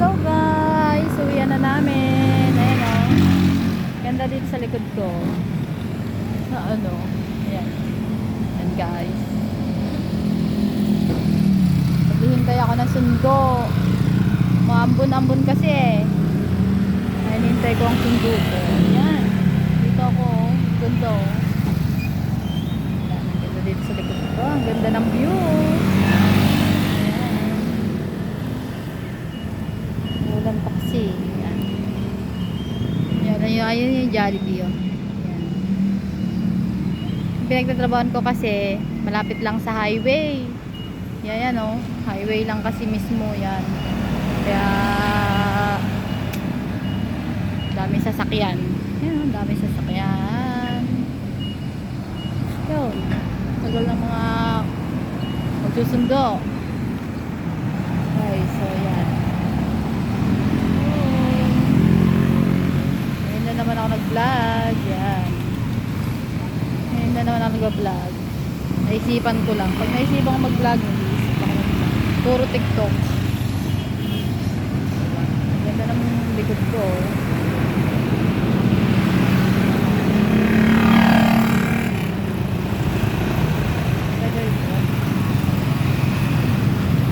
Hello guys! Uwian na namin. Ayan o. Ganda dito sa likod ko. Na ano. Ayan. Ayan guys. Naghihintay ako ng sundo. Maambon-ambon kasi eh. Ayan, hintay ko ang sundo ko. Ayan. Dito ako. oh. Ganda o. Ang ganda dito sa likod ko. Ang ganda ng view. Kasi. Yan. Yan, ayun, ayun yung Jollibee, oh. Yan. Pinagtatrabahan ko kasi, malapit lang sa highway. Yan, yan, oh. Highway lang kasi mismo, yan. Kaya, dami sasakyan. Yan, oh, dami sasakyan. Yun. Tagal ng mga magsusundo. Okay, so yan. Ngayon nag-vlog. Yan. Ngayon na naman ako nag-vlog. Naisipan ko lang. Pag naisipan ko mag-vlog, nag-iisip ako. Puro TikTok. Ganda ng likod ko. oh.